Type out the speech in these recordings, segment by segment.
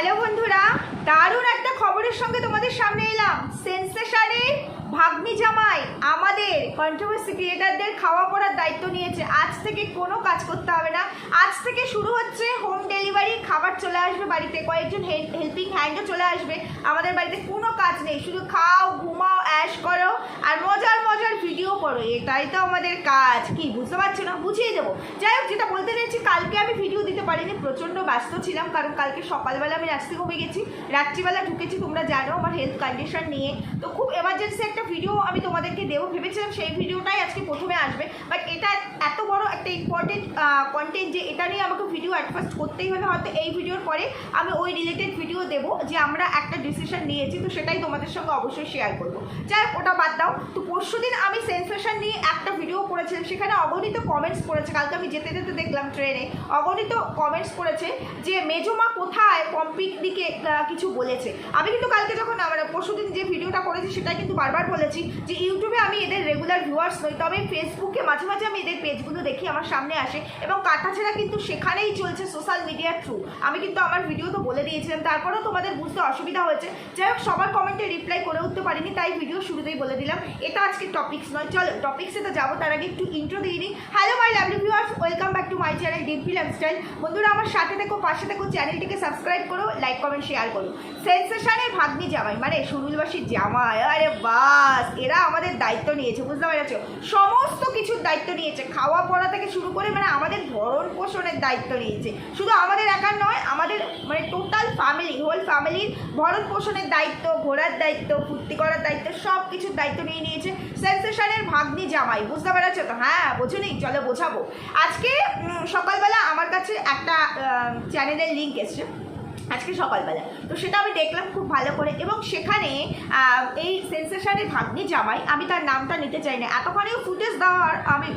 Hello বন্ধুরা দারুণ একটা খবরের সঙ্গে তোমাদের সামনে এলাম। সেন্সেশনের ভাগ্নি জামাই আমাদের কন্ট্রোভার্সি ক্রিয়েটারদের খাওয়া পড়ার দায়িত্ব নিয়েছে। আজ থেকে কোনো কাজ করতে হবে না। আজ থেকে শুরু হচ্ছে হোম ডেলিভারি খাবার চলে আসবে বাড়িতে। কয়েকজন হেল্পিং হ্যান্ডও চলে আসবে। আমাদের বাড়িতে কোনো কাজ নেই। শুধু খাও, ঘুমাও অ্যাশ করো আর মজার মজার ভিডিও করো। এটাই তো আমাদের কাজ। কি, বুঝতে পারছ না? বুঝিয়ে দেবো। যাই হোক, যেটা বলতে চাইছি, কালকে আমি ভিডিও দিতে পারিনি। প্রচণ্ড ব্যস্ত ছিলাম, কারণ কালকে সকালবেলা আমি রাস্তে ঘুমে গেছি। রাত্রিবেলা ঢুকেছি, তোমরা জানো আমার হেলথ কন্ডিশন নিয়ে। তো খুব এমার্জেন্সি একটা ভিডিও আমি তোমাদেরকে দেবো, ভেবেছিলাম সেই ভিডিওটাই আজকে প্রথমে আসবে। বাট এটা এত বড় একটা ইম্পর্টেন্ট কন্টেন্ট যে এটা নিয়ে আমাকে ভিডিও অ্যাট ফার্স্ট করতেই হবে, হয়তো এই ভিডিওর পরে আমি ওই রিলেটেড ভিডিও দেবো যে আমরা একটা ডিসিশন নিয়েছি, তো সেটাই তোমাদের সঙ্গে অবশ্যই শেয়ার করব। যাই ওটা বাদ দাও। তো পরশু দিন আমি সেন্সেশন নিয়ে একটা ভিডিও করেছিলাম, সেখানে অগণিত কমেন্টস করেছে, কালকে আমি যেতে যেতে দেখলাম ট্রেনে অগণিত কমেন্টস করেছে যে মেজমা কোথায়? পম্পিক দিকে কিছু বলেছে। আমি কিন্তু কালকে যখন আমরা পরশুদিন যে ভিডিওটা করেছি সেটা কিন্তু বারবার বলেছি যে ইউটিউবে আমি এদের রেগুলার ভিউয়ার্স নই, তবে ফেসবুকে মাঝে মাঝে আমি এদের পেজগুলো দেখি, আমার সামনে আসে এবং কাটাছেড়া কিন্তু সেখানেই চলছে সোশ্যাল মিডিয়ার থ্রু আমি কিন্তু আমার ভিডিও তো বলে দিয়েছিলাম, তারপরেও তোমাদের বুঝতে অসুবিধা হয়েছে। যাই হোক, সবার কমেন্টে রিপ্লাই করে উঠতে পারিনি, তাই ভিডিও শুরুতেই বলে দিলাম। এটা আজকে টপিক্স নয়, চলো টপিক্সে তো যাব, তার আগে একটু ইন্ট্রো দিয়ে দিই hello my lovely viewers welcome back to my channel Dimpi lifestyle বন্ধুরা, আমার সাথে দেখো পাশে দেখো চ্যানেলটিকে সাবস্ক্রাইব করো লাইক কমেন্ট শেয়ার করো। সেন্সেশনের ভাগ্নি জামাই মানে সুরুলবাসীর জামাই। আরে বাস, এরা আমাদের দায়িত্ব নিয়েছে, বুঝতে পেরেছ? সমস্ত কিছুর দায়িত্ব নিয়েছে। খাওয়া পড়া থেকে শুরু করে মানে আমাদের ভরণ পোষণের দায়িত্ব নিয়েছে। শুধু আমাদের একার নয়, আমাদের মানে টোটাল ফ্যামিলি হোল ফ্যামিলির ভরণ পোষণের দায়িত্ব, ঘোরার দায়িত্ব, ফুর্তি করার দায়িত্ব, সব কিছুর দায়িত্ব নিয়ে নিয়েছে সেন্সেশনের ভাগ্নি জামাই, বুঝতে পেরেছ তো? হ্যাঁ বোঝুনি চলো বোঝাবো। আজকে সকালবেলা আমার কাছে একটা চ্যানেলের লিঙ্ক এসছে। আজকে সকালবেলা। তো সেটা আমি দেখলাম খুব ভালো করে এবং সেখানে এই সেন্সেশনের ভাগ্নি জামাই, আমি তার নামটা নিতে চাই না। এতখানিও ফুটেজ দেওয়ার আমি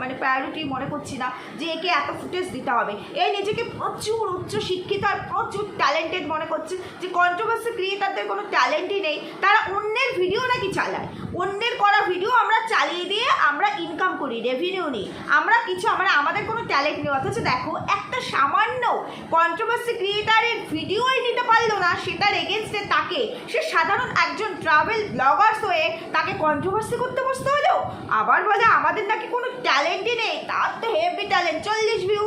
মানে প্রায়োরিটি মনে করছি না যে একে এত ফুটেজ দিতে হবে। এই নিজেকে প্রচুর উচ্চ শিক্ষিত আর প্রচুর ট্যালেন্টেড মনে করছে যে কন্ট্রোভার্সি ক্রিয়েটারদের কোনো ট্যালেন্টই নেই। তারা অন্যের ভিডিও নাকি চালায়। অন্যের করা ভিডিও আমরা চালিয়ে দিয়ে আমরা ইনকাম করি রেভিনিউ নিই। আমরা কিছু, আমরা, আমাদের কোনো ট্যালেন্ট নেই। অথচ দেখো, একটা সামান্য কন্ট্রোভার্সি ক্রিয়েটারের ভিডিওই নিতে পারল না, সেটার এগেনস্টে তাকে, সে সাধারণ একজন ট্রাভেল ব্লগার্স হয়ে তাকে কন্ট্রোভার্সি করতে বসতে হলো। আবার বলে, আমাদের নাকি কোনো ট্যালেন্টই নেই, তার তো হেভি ট্যালেন্ট চল্লিশ ভিউ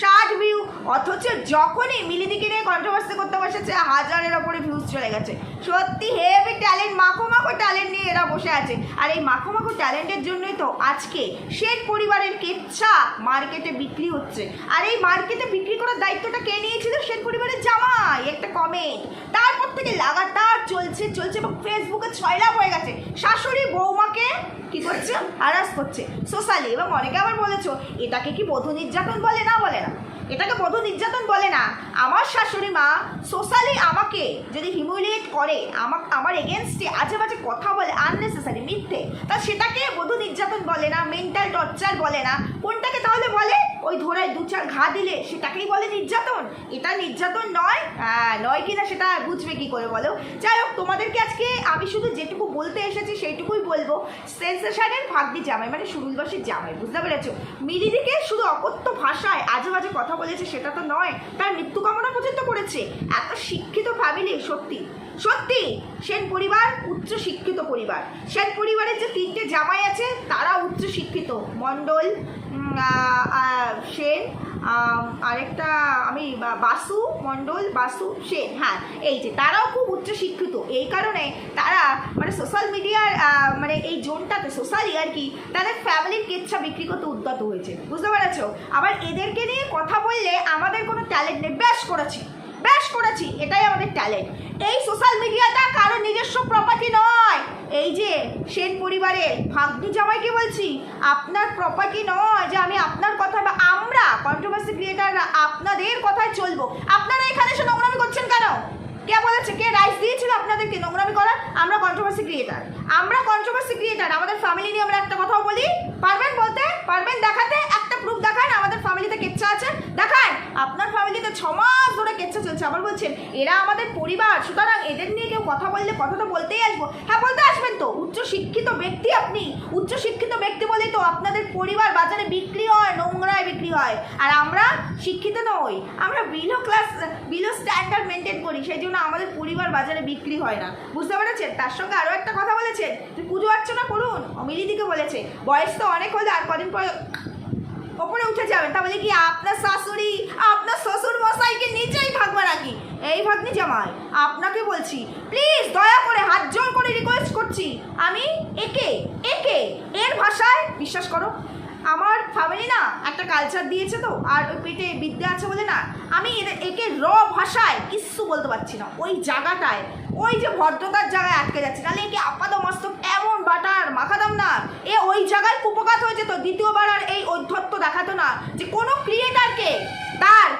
ষাট ভিউ অথচ যখনই মিলিদিকে নিয়ে কন্ট্রোভার্সি করতে বসেছে, হাজারের ওপরে ভিউজ চলে গেছে। সত্যি হেভি ট্যালেন্ট মাখো মাখো ট্যালেন্ট নিয়ে এরা বসে আছে। আর এই মাখো মাখো ট্যালেন্টের জন্যই তো আজকে শেখ পরিবারের কেচ্ছা মার্কেটে বিক্রি হচ্ছে। আর এই মার্কেটে বিক্রি করার দায়িত্বটা কে নিয়েছিল? শেখ পরিবারের জামাই, একটা কমেন্ট তারপর থেকে লাগাতার চলছে চলছে এবং ফেসবুকে ছয়লাভ হয়ে গেছে। শাশুড়ি বৌমাকে কি করছে? হারাস করছে। সোশ্যালি এবং অনেকে আবার বলেছ, এটাকে কি বধূ নির্যাতন বলে? না বলে। না এটাকে বধূ নির্যাতন বলে না। আমার শাশুড়ি মা সোশ্যালি আমাকে যদি হিমুলিয়েট করে, আমাক আমার এগেনস্টে আজে বাজে কথা বলে আননেসেসারি মিথ্যে, তা সেটাকে বধূ নির্যাতন বলে না মেন্টাল টর্চার বলে না। কোনটাকে তাহলে বলে? ওই ধরায় দু চার ঘা দিলে সেটাকেই বলে নির্যাতন। এটা নির্যাতন নয়। হ্যাঁ নয় কিনা সেটা বুঝবে কি করে বলো? যাই হোক, তোমাদেরকে আজকে আমি শুধু যেটুকু বলতে এসেছি সেইটুকুই বলব। সেন্সেশনের ভাগ্নি জামাই মানে সুরুলবাসীর জামাই, বুঝতে পেরেছ? মিলিদিকে শুধু অকথ্য ভাষায় আজে বাজে কথা বলেছে সেটা তো নয়, তার মৃত্যু কামনা পর্যন্ত করেছে। এত শিক্ষিত ফ্যামিলি, সত্যি। সত্যি, সেন পরিবার, উচ্চ শিক্ষিত পরিবার। সেন পরিবারের যে তিনটে জামাই আছে, তারা উচ্চ শিক্ষিত। মণ্ডল সেন আরেকটা, আমি বাসু মণ্ডল, বাসু সেন হ্যাঁ এই যে, তারাও খুব উচ্চশিক্ষিত এই কারণে তারা মানে সোশ্যাল মিডিয়ার মানে এই জোনটাতে সোশ্যালি আর কি, তাদের ফ্যামিলির কেচ্ছা বিক্রি করতে উদ্যত হয়েছে। বুঝতে পেরেছ? আবার এদেরকে নিয়ে কথা বললে আমাদের কোনো ট্যালেন্ট নেই। ব্যাস করেছি। ব্যাস করেছি, এটাই আমাদের ট্যালেন্ট এই সোশ্যাল মিডিয়াটা কারও নিজস্ব প্রপার্টি নয়। এই যে সেন পরিবারের ভাগ্নি জামাইকে বলছি, আপনার প্রপার্টি নয় যে আমি আপনার কথা বা আমরা কন্ট্রোভার্সি ক্রিয়েটাররা আপনাদের কথায় চলবো। আপনারা এখানে এসে নোংরামি করছেন কেন? কে বলেছে? কে রাইস দিয়েছিল আপনাদেরকে নোংরামি করার? আমরা কন্ট্রোভার্সি ক্রিয়েটার আমরা কন্ট্রোভার্সি ক্রিয়েটার আমাদের ফ্যামিলি নিয়ে আমরা একটা কথাও বলি। পারবেন বলতে, পারবেন দেখাতে, একটা প্রুফ দেখান, আমাদের ফ্যামিলিতে কেচ্ছা আছে। দেখান। আপনার ফ্যামিলিতে ছ মাস ধরে কেচ্ছা চলছে। আবার বলছেন, এরা আমাদের পরিবার, সুতরাং এদের নিয়ে কেউ কথা বললে কথা তো বলতেই আসব। হ্যাঁ বলতে আসবেন তো। উচ্চ শিক্ষিত ব্যক্তি আপনি। উচ্চ শিক্ষিত ব্যক্তি বলেই তো আপনাদের পরিবার বাজারে বিক্রি হয়, নোংরায় বিক্রি হয়। আর আমরা শিক্ষিত নই। আমরা below class below standard maintain করি। সেই জন্য আমাদের পরিবার বাজারে বিক্রি হয় না। বুঝতে পেরেছেন? তার সঙ্গে আরও একটা কথা বলেছেন। যে পুজো অর্চনা করুন, অমিলিদিকে বলেছে। বয়স তো অনেক হলে, আর কদিন পর ওপরে উঠে যাবেন। তাহলে কি আপনার শাশুড়ি, আপনার শ্বশুর মশাইকে নিচেই থাকবে নাকি এই ভাগ্নি জামাই, আপনাকে বলছি প্লিজ দয়া করে হাত জোর করে রিকোয়েস্ট করছি। আমি একে একে, এর ভাষায় বিশ্বাস করো, আমার ফ্যামিলি না একটা কালচার দিয়েছে তো, আর ওই পেটে বিদ্যা আছে বলে না, আমি একে র ভাষায় কিচ্ছু বলতে পারছি না। ওই জায়গাটায়, ওই যে ভদ্রতার জায়গায় আটকে যাচ্ছে। তাহলে একে আপাদ মস্তক এমন বাটার মাখাতাম না। এ ওই জায়গায় কুপকাত হয়েছে তো? দ্বিতীয়বার আর এই ঔদ্ধত্য দেখাতো না যে কোনো ক্রিয়েটারকে তার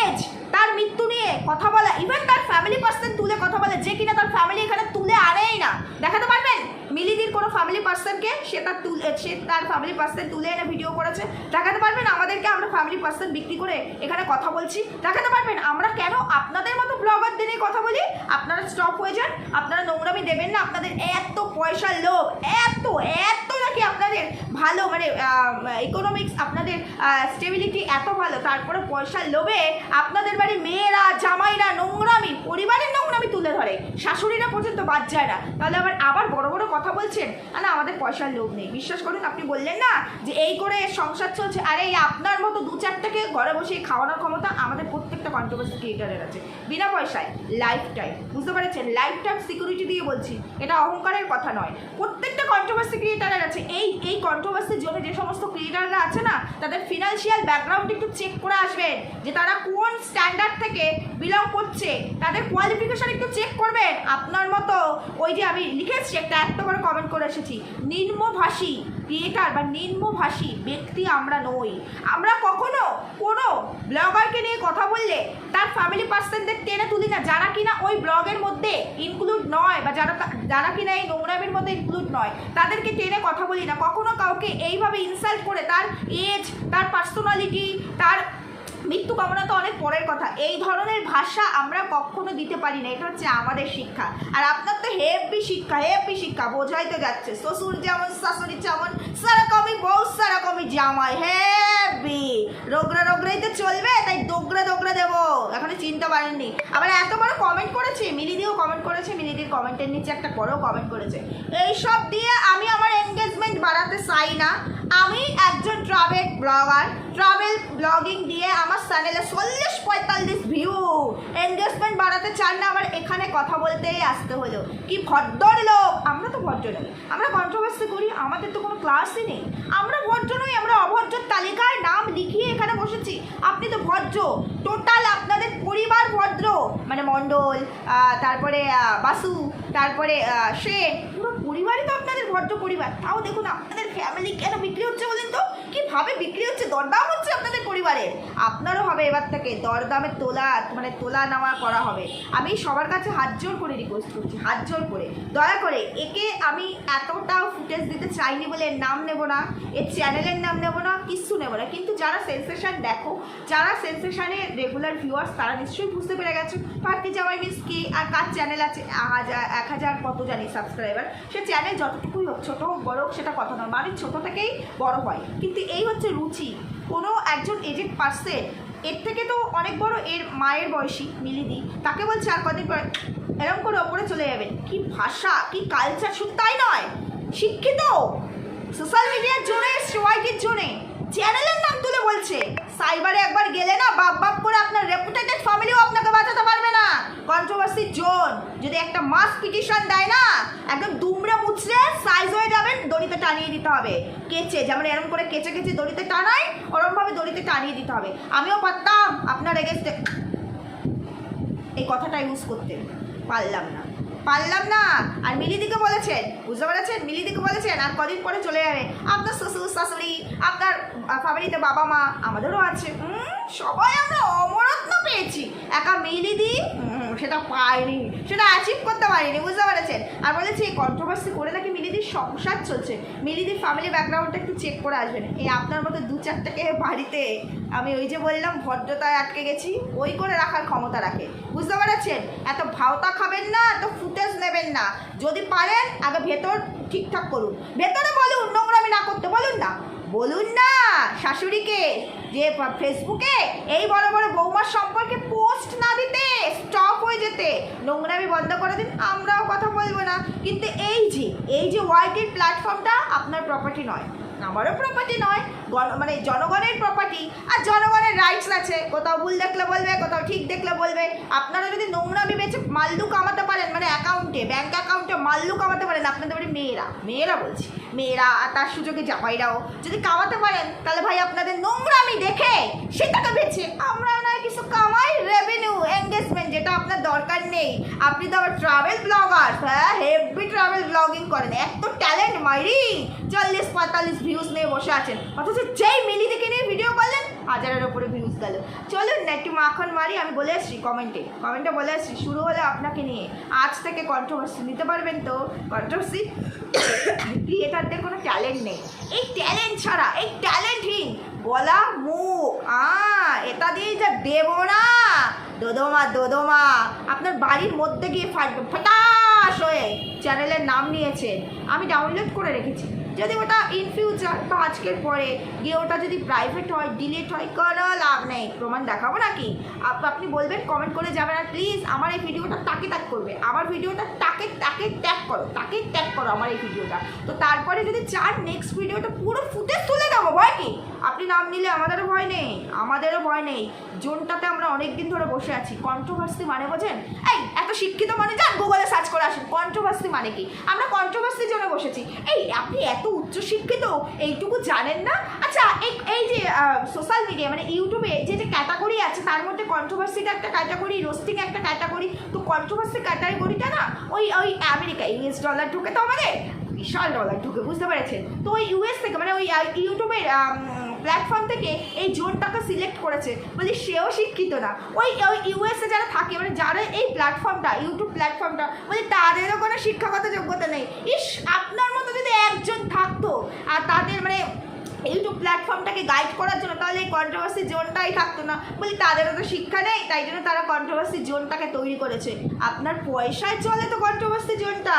এজ তার মৃত্যু নিয়ে কথা বলা ইভেন তার ফ্যামিলি পার্সন তুলে কথা বলে, যে কিনা তার ফ্যামিলি এখানে তুলে আনেই না। দেখাতে পারবেন? মিলিদির কোনো ফ্যামিলি পার্সনকে সে তার তুলে, সে তার ফ্যামিলি পার্সন তুলে এনে ভিডিও করেছে। দেখাতে পারবেন? আমাদেরকে আমরা ফ্যামিলি পার্সন বিক্রি করে এখানে কথা বলছি। দেখাতে পারবেন? আমরা কেন আপনাদের মতো ব্লগার দিনে কথা বলি? আপনারা স্টপ হয়ে যান। আপনারা নোংরামি দেবেন না। আপনাদের এত পয়সার লোভ, এত এত নাকি আপনাদের ভালো মানে ইকোনমিক্স আপনাদের স্টেবিলিটি এত ভালো, তারপরে পয়সার লোভে আপনাদের বাড়ি মেয়েরা, জামাইরা, নোংরামি, পরিবারের নোংরামি তুলে ধরে। শাশুড়িরা পর্যন্ত বাদ যায় না। তাহলে আবার আবার বড় বড় কথা বলছেন? না আমাদের পয়সার লোভ নেই। বিশ্বাস করুন, আপনি বললেন না যে এই করে সংসার চলছে। আরে, এই আপনার মতো দু চারটাকে ঘরে বসে খাওয়ানোর ক্ষমতা আমাদের প্রত্যেকটা কন্ট্রোভার্সি ক্রিয়েটারের আছে। বিনা পয়সায় লাইফ টাইম বুঝতে পেরেছেন? লাইফ টাইম সিকিউরিটি দিয়ে বলছি। এটা অহংকারের কথা নয়। প্রত্যেকটা কন্ট্রোভার্সি ক্রিয়েটারের আছে। এই এই কন্ট্রোভার্সির জন্য যে সমস্ত ক্রিয়েটাররা আছে না, তাদের ফিনান্সিয়াল ব্যাকগ্রাউন্ড একটু চেক করে আসবেন যে তারা কোন স্ট্যান্ডার্ড থেকে বিলং করছে। তাদের কোয়ালিফিকেশন একটু চেক করবেন। আপনার মতো ওই যে আমি লিখেছি একটা এত বড় কমেন্ট করে এসেছি। নিম্নভাষী। ক্রিয়েটার বা নিম্নভাষী ব্যক্তি আমরা নই। আমরা কখনো কোনো ব্লগারকে নিয়ে কথা বললে তার ফ্যামিলি পার্সনদের টেনে তুলি না, যারা কিনা ওই ব্লগের মধ্যে ইনক্লুড নয় বা যারা যারা কিনা এই নোংরামের মধ্যে ইনক্লুড নয়, তাদেরকে টেনে কথা বলি না। কখনো কাউকে এইভাবে ইনসাল্ট করে তার এজ তার পার্সোনালিটি তার মৃত্যু কামনা তো অনেক পরের কথা। এই ধরনের ভাষা আমরা কখনো দিতে পারি না, এটা হচ্ছে আমাদের শিক্ষা। আর আপনার তো হেভি শিক্ষা হেভি শিক্ষা বোঝাই তো যাচ্ছে। শ্বশুর যেমন, শাশুড়ি যেমন সারকমই বউ সারকমই জামাই হেভি রোগরা রোগরাই তো চলবে, তাই দোগরা দোগরা দেবো। এখনও চিনতে পারেননি। আবার এত বড় কমেন্ট করেছে, মিলিদিও কমেন্ট করেছে, মিলিদির কমেন্টের নিচে একটা বড় কমেন্ট করেছে। এই সব দিয়ে আমি আমার এনগেজমেন্ট বাড়াতে চাই না। আমি একজন ট্রাভেল ব্লগার ট্রাভেল ব্লগিং দিয়ে আমার চ্যানেলে চল্লিশ পঁয়তাল্লিশ ভিউ এনগেজমেন্ট বাড়াতে চান না, আবার এখানে কথা বলতেই আসতে হলো। কি ভদ্র লোক! আমরা তো ভদ্র নই আমরা কন্ট্রোভার্সি করি, আমাদের তো কোনো ক্লাসই নেই। আমরা ভদ্র নই, আমরা অভদ্রের তালিকায় নাম লিখিয়ে এখানে বসেছি। আপনি তো ভদ্র। টোটাল আপনাদের পরিবার ভদ্র। মানে মণ্ডল তারপরে বাসু, তারপরে সেন পুরো পরিবারই তো আপনাদের ভদ্র পরিবার। তাও দেখুন আপনাদের ফ্যামিলি কেন বিক্রি হচ্ছে বলেন তো? কীভাবে বিক্রি হচ্ছে, দরদাম হচ্ছে আপনাদের পরিবারের আপনারও হবে এবার থেকে, দরদামে তোলা মানে তোলা নেওয়া করা হবে। আমি সবার কাছে হাত জোর করে রিকোয়েস্ট করছি, হাত জোর করে। দয়া করে, একে আমি এতটাও ফুটেজ দিতে চাইনি বলে এর নাম নেব না, এর চ্যানেলের নাম নেব না কিচ্ছু নেব না। কিন্তু যারা সেন্সেশন দেখো, যারা সেন্সেশনের রেগুলার ভিউয়ার্স তারা নিশ্চয়ই বুঝতে পেরে গেছো পার্টি জামাই মিস কি আর কার চ্যানেল আছে হাজার, এক হাজার কত জানি সাবস্ক্রাইবার সে চ্যানেল যতটুকুই হোক, ছোটো হোক, বড় হোক, সেটা কথা নয়। মানুষ ছোটো থেকেই বড় হয়। কিন্তু এই হচ্ছে রুচি। কোনো একজন এজেন্ট পার্সেন এর থেকে তো অনেক বড় এর মায়ের বয়সী মিলিদি, তাকে বলছে আর কদিন পরে এরকম করে ওপরে চলে যাবেন কি ভাষা, কি কালচার শুধু তাই নয়, শিক্ষিত! সোশ্যাল মিডিয়ার জোরে, সবাইকে জোরে। চ্যানেলের নাম তুলে বলছে। সাইবারে একবার গেলে না বাপ বাপ করে আপনার রেপুটেটেড ফ্যামিলিও আপনাকে বাঁচাতে পারবে না। কন্ট্রোভার্সি জোন যদি একটা মাস পিটিশন দেয় না, একদম দুমড়ে মুচড়ে সাইজ হয়ে যাবেন, দড়িতে টানিয়ে দিতে হবে। কেচে, যেমন এরকম করে কেচে কেচে দড়িতে টানাই, ওরমভাবে দড়িতে টানিয়ে দিতে হবে। আমিও পারতাম, আপনার এগেস্টে এই কথাটা ইউজ করতে। পারলাম না। পারলাম না। আর মিলিদিকে বলেছেন, বুঝতে পেরেছেন? মিলিদিকে বলেছেন, আর কদিন পরে চলে যাবে। আপনার শ্বশুর, শাশুড়ি, আপনার ফ্যামিলিতে বাবা, মা আমাদেরও আছে। সবাই আমরা অমরত্ন পেয়েছি। একা মিলিদি সেটা পাইনি সেটা অ্যাচিভ করতে পারিনি, বুঝতে পেরেছেন? আর বলেছি এই কন্ট্রোভার্সি করে নাকি মিলিদির সংসার চলছে? মিলিদির ফ্যামিলি ব্যাকগ্রাউন্ডটা একটু চেক করে আসবেন। এই আপনার মতো দু চারটাকে বাড়িতে আমি ওই যে বললাম, ভদ্রতায় আটকে গেছি, ওই করে রাখার ক্ষমতা রাখে। বুঝতে পেরেছেন? এত ভাওতা খাবেন না, এত ফুটেজ নেবেন না। যদি পারেন, আগে ভেতর ঠিকঠাক করুন। ভেতরে বলুন, নোংরামি না করতে, বলুন না। বলুন না, শাশুড়িকে, যে ফেসবুকে এই বড় বড় বৌমার সম্পর্কে পোস্ট না দিতে স্টপ হয়ে যেতে। নোংরামি বন্ধ করে দিন, আমরাও কথা বলব না। কিন্তু এই যে এই যে ওয়ার্কের প্ল্যাটফর্মটা আপনার প্রপার্টি নয়, আমারও প্রপার্টি নয় মানে জনগণের প্রপার্টি আর জনগণের রাইটস আছে, কোথাও ভুল দেখলে বলবে, কোথাও ঠিক দেখলে বলবে। আপনারা যদি নোংরামি বেচে মাল্লু কামাতে পারেন মানে অ্যাকাউন্টে ব্যাঙ্ক অ্যাকাউন্টে মাল্লু কামাতে পারেন, আপনাদের বাড়ি মেয়েরা মেয়েরা বলছি, মেয়েরা আর তার সুযোগে জামাইরাও, যদি কামাতে পারেন, তাহলে ভাই আপনাদের নোংরামি দেখে সেটাকে বেছে আমরা নয়, কিছু কামাই রেভিনিউ এঙ্গেজমেন্ট যেটা আপনার দরকার নেই। আপনি তো আবার ট্রাভেল ব্লগার হ্যাঁ হেভি ট্রাভেল ব্লগিং করেন, এত ট্যালেন্ট মাইরি, চল্লিশ, পঁয়তাল্লিশ ভিউজ নিয়ে বসে আছেন। অথচ যেই মিলি থেকে নিয়ে ভিডিও করলেন হাজারের ওপরে ভিউজ গেল। চলুন না একটু মাখন মারি, আমি বলে আসছি কমেন্টে কমেন্টে বলে আসছি, শুরু হলে আপনাকে নিয়ে। আজ থেকে কন্ট্রোভার্সি নিতে পারবেন তো? কন্ট্রোভার্সি ক্রিয়েটারদের কোনো ট্যালেন্ট নেই। এই ট্যালেন্ট ছাড়া, এই ট্যালেন্টহীন গলা, মুখ, আ, এটা দিয়ে যা দেবো না। দোদমা দোদমা, আপনার বাড়ির মধ্যে গিয়ে ফাটবে। ফটাস হয়ে। চ্যানেলের নাম নিয়েছেন। আমি ডাউনলোড করে রেখেছি। যদি ওটা ইন ফিউচার বা আজকের পরে গিয়ে ওটা যদি প্রাইভেট হয় ডিলেট হয়, কোনো লাভ নেই। প্রমাণ দেখাবো নাকি? আপ- আপনি বলবেন কমেন্ট করে যাবেন, আর প্লিজ আমার এই ভিডিওটা তাকে ত্যাগ করবে। আমার ভিডিওটা তাকে তাকে ত্যাগ করো, তাকে ত্যাগ করো আমার এই ভিডিওটা তো তারপরে যদি চার নেক্সট ভিডিওটা পুরো ফুটেজ তুলে দেবো, ভয় কি? আপনি নাম নিলে আমাদেরও ভয় নেই, আমাদেরও ভয় নেই। জোনটাতে আমরা অনেক দিন ধরে বসে আছি। কন্ট্রোভার্সি মানে বোঝেন? এই, এত শিক্ষিত মানে যান গুগলে সার্চ করে আসুন। কন্ট্রোভার্সি মানে কি? আমরা কন্ট্রোভার্সির জন্য বসেছি। এই, আপনি এত উচ্চ শিক্ষিত, এইটুকু জানেন না? আচ্ছা এই এই যে সোশ্যাল মিডিয়া মানে ইউটিউবে যে যে ক্যাটাগরি আছে, তার মধ্যে কন্ট্রোভার্সিটা একটা ক্যাটাগরি রোস্টিং একটা ক্যাটাগরি তো কন্ট্রোভার্সি ক্যাটাগরিটা না, ওই ওই আমেরিকা ইউএস ডলার ঢুকে তো আমাদের। বিশাল ডলার ঢুকে, বুঝতে পেরেছেন? তো ওই ইউএস থেকে মানে ওই ইউটিউবের প্ল্যাটফর্ম থেকে এই জোনটাকে সিলেক্ট করেছে। বলি সেও শিক্ষিত না। ওই ওই ইউএসএ যারা থাকে মানে যারা এই প্ল্যাটফর্মটা ইউটিউব প্ল্যাটফর্মটা বলি তাদেরও কোনো শিক্ষাগত যোগ্যতা নেই। ইস, আপনার মতো যদি একজন থাকতো, আর তাদের মানে ইউটিউব প্ল্যাটফর্মটাকে গাইড করার জন্য, তাহলে এই কন্ট্রোভার্সি জোনটাই থাকতো না। বলি, তাদেরও তো শিক্ষা নেই, তাই জন্য তারা কন্ট্রোভার্সি জোনটাকে তৈরি করেছে। আপনার পয়সায় চলে তো কন্ট্রোভার্সি জোনটা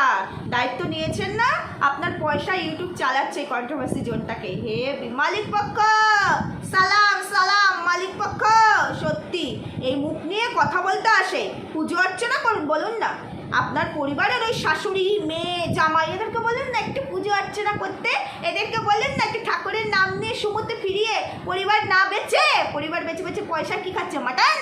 দায়িত্ব নিয়েছেন না, আপনার পয়সা ইউটিউব চালাচ্ছে এই কন্ট্রোভার্সি জোনটাকে হে মালিক পক্ষ! সালাম সালাম, মালিক পক্ষ! সত্যি, এই মুখ নিয়ে কথা বলতে আসে। পুজো অর্চনা করুন, বলুন না। আপনার পরিবারের ওই শাশুড়ি, মেয়ে, জামাই, এদেরকে বলেন না একটু পুজো অর্চনা করতে। এদেরকে বলেন না একটু ঠাকুরের নাম নিয়ে সমুদ্রে ফিরিয়ে পরিবার না বেচে, পরিবার বেছে বেচে পয়সা কি খাচ্ছে, মাটন?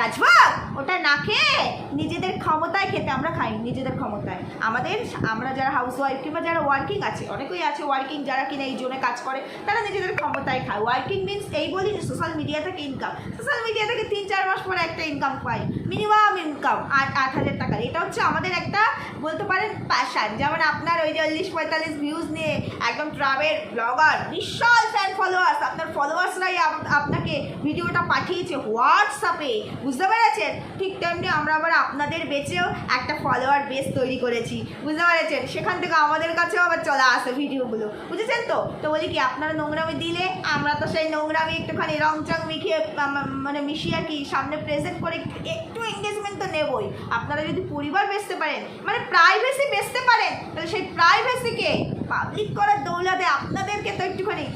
রাজভোগ? ওটা না খেয়ে নিজেদের ক্ষমতায় খেতে আমরা খাই নিজেদের ক্ষমতায়। আমাদের, আমরা যারা হাউস ওয়াইফ কিংবা যারা ওয়ার্কিং আছে, অনেকেই আছে ওয়ার্কিং যারা কিনা এই জোনে কাজ করে, তারা নিজেদের ক্ষমতায় খায়। ওয়ার্কিং মিনস এই বলি সোশ্যাল মিডিয়া থেকে ইনকাম সোশ্যাল মিডিয়া থেকে তিন চার মাস পরে একটা ইনকাম পাই। মিনিমাম ইনকাম আট আট হাজার টাকার। এটা হচ্ছে আমাদের একটা বলতে পারেন প্যাশান যেমন আপনার ওই চল্লিশ পঁয়তাল্লিশ ভিউজ নিয়ে একদম ট্রাভেল ব্লগার বিশাল ফ্যান ফলোয়ার্স আপনার ফলোয়ার্সরাই আপনাকে ভিডিওটা পাঠিয়েছে হোয়াটসঅ্যাপে বুঝতে পেরেছেন? ঠিক তেমনি আমরা আবার আপনাদের বেচেও একটা ফলোয়ার বেস তৈরি করেছি। বুঝতে পেরেছেন? সেখান থেকে আমাদের কাছেও আবার চলে আসে ভিডিওগুলো। বুঝেছেন তো? তো বলি কি, আপনারা নোংরামি দিলে আমরা তো সেই নোংরামি একটুখানি রং চং মিখিয়ে মানে মিশিয়ে আর কি সামনে প্রেজেন্ট করে একটু- এঙ্গেজমেন্ট তো নেবই। আপনারা যদি পরিবার বেচতে পারেন মানে প্রাইভেসি বেচতে পারেন, তাহলে সেই প্রাইভেসিকে পাবলিক করার দৌলাতে আপনাদেরকে তো একটুখানি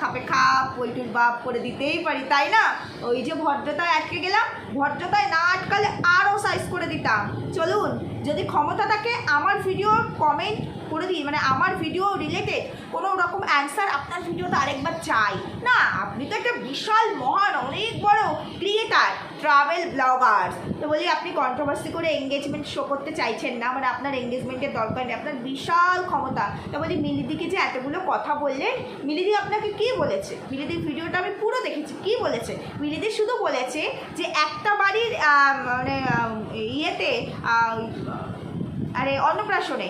খাপে খাপ, পল্টুর বাপ করে দিতেই পারি, তাই না? ওই যে ভদ্রতায় আটকে গেলাম, ভদ্রতায় না আটকালে আরও সাইজ করে দিতাম। চলুন। যদি ক্ষমতা থাকে, আমার ভিডিও কমেন্ট করে দিই মানে আমার ভিডিও রিলেটেড কোনো রকম অ্যান্সার আপনার ভিডিওতে আরেকবার চাই। না, আপনি তো একটা বিশাল, মহান, অনেক বড় ক্রিয়েটার ট্রাভেল ব্লগার্স তো বলি, আপনি কন্ট্রোভার্সি করে এঙ্গেজমেন্ট শো করতে চাইছেন না মানে আপনার এঙ্গেজমেন্টের দরকার নেই, আপনার বিশাল ক্ষমতা। তো বলি মিলিদিকে যে এতগুলো কথা বললেন, মিলিদি আপনাকে কি বলেছে? মিলিদির ভিডিওটা আমি পুরো দেখেছি, কি বলেছে? মিলিদি শুধু বলেছে যে, একটা বাড়ির মানে ইয়েতে আরে, অন্নপ্রাশনে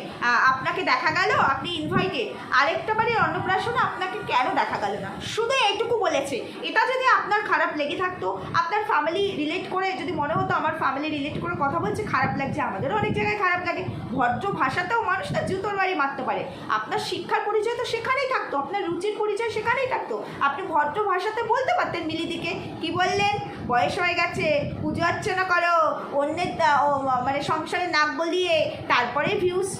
আপনাকে দেখা গেল, আপনি ইনভাইটেড আরেকটা বাড়ির অন্নপ্রাশনে আপনাকে কেন দেখা গেল না? শুধু এইটুকু বলেছে, এটা যদি আপনার খারাপ লেগে থাকতো, আপনার ফ্যামিলি রিলেট করে, যদি মনে হতো আমার ফ্যামিলি রিলেট করে কথা বলছে, খারাপ লাগছে, আমাদেরও অনেক জায়গায় খারাপ লাগে। ভদ্র ভাষাতেও মানুষ না জুতোর বাড়ি মারতে পারে। আপনার শিক্ষার পরিচয় তো সেখানেই থাকতো, আপনার রুচির পরিচয় সেখানেই থাকতো। আপনি ভদ্র ভাষাতে বলতে পারতেন মিলিদিকে, কি বললেন? বয়স হয়ে গেছে, পুজো অর্চনা করো, অন্যের মানে সংসারে নাক গলিয়ে তারপরে ভিউজ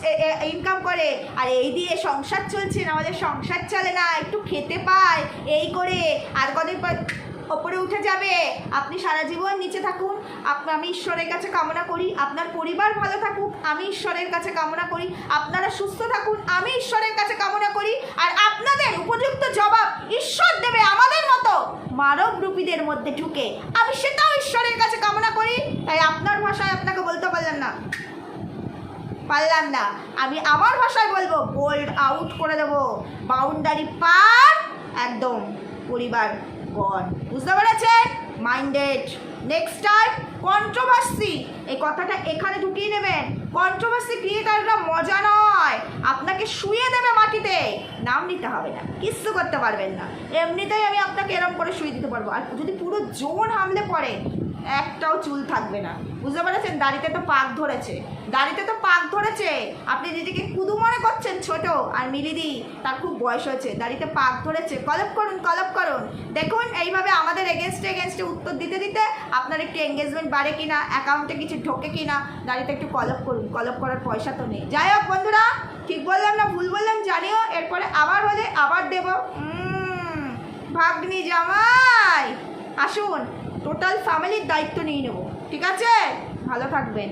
ইনকাম করে। আর এই দিয়ে সংসার চলছে না, আমাদের সংসার চলে না, একটু খেতে পায়, এই করে। আর কদিন পর ওপরে উঠে যাবে। আপনি সারা জীবন নিচে থাকুন। আমি ঈশ্বরের কাছে কামনা করি। আপনার পরিবার ভালো থাকুক, আমি ঈশ্বরের কাছে কামনা করি। আপনারা সুস্থ থাকুন, আমি ঈশ্বরের কাছে কামনা করি। আর আপনাদের উপযুক্ত জবাব ঈশ্বর দেবে আমাদের মতো মানব রূপীদের মধ্যে ঢুকে। আমি সেটাও ঈশ্বরের কাছে কামনা করি। তাই আপনার ভাষায় আপনাকে বলতে পারলাম না। পারলাম না। আমি আমার ভাষায় বলব বোল্ড আউট করে দেবো। বাউন্ডারি পার, একদম পরিবার গড। বুঝতে পেরেছেন? মাইন্ডেড নেক্সট টাইম কন্ট্রোভার্সি এই কথাটা এখানে ঢুকিয়ে নেবেন। কন্ট্রোভার্সি ক্রিয়েটাররা মজা নয়। আপনাকে শুয়ে দেবে মাটিতে। নাম নিতে হবে না। কিচ্ছু করতে পারবেন না। এমনিতেই আমি আপনাকে এরম করে শুয়ে দিতে পারব। আর যদি পুরো জোন হামলে পড়ে, একটাও চুল থাকবে না। বুঝতে পেরেছেন? দাড়িতে তো পাক ধরেছে। দাড়িতে তো পাক ধরেছে। আপনি নিজেকে কুদু মনে করছেন ছোট। আর মিলিদি, তার খুব বয়স হয়েছে। দাড়িতে পাক ধরেছে। কলপ করুন কলপ করুন। দেখুন, এইভাবে আমাদের এগেনস্টে এগেনস্টে উত্তর দিতে দিতে আপনার একটু এঙ্গেজমেন্ট বাড়ে কিনা অ্যাকাউন্টে কিছু ঢোকে কিনা, দাড়িতে একটু কলপ করুন। কলপ করার পয়সা তো নেই। যাই হোক বন্ধুরা, ঠিক বললাম না, ভুল বললাম জানিও। এরপরে আবার হলে আবার দেবো। ভাগ্নি জামাই, আসুন টোটাল ফ্যামিলির দায়িত্ব নিয়ে নেব। ঠিক আছে? ভালো থাকবেন।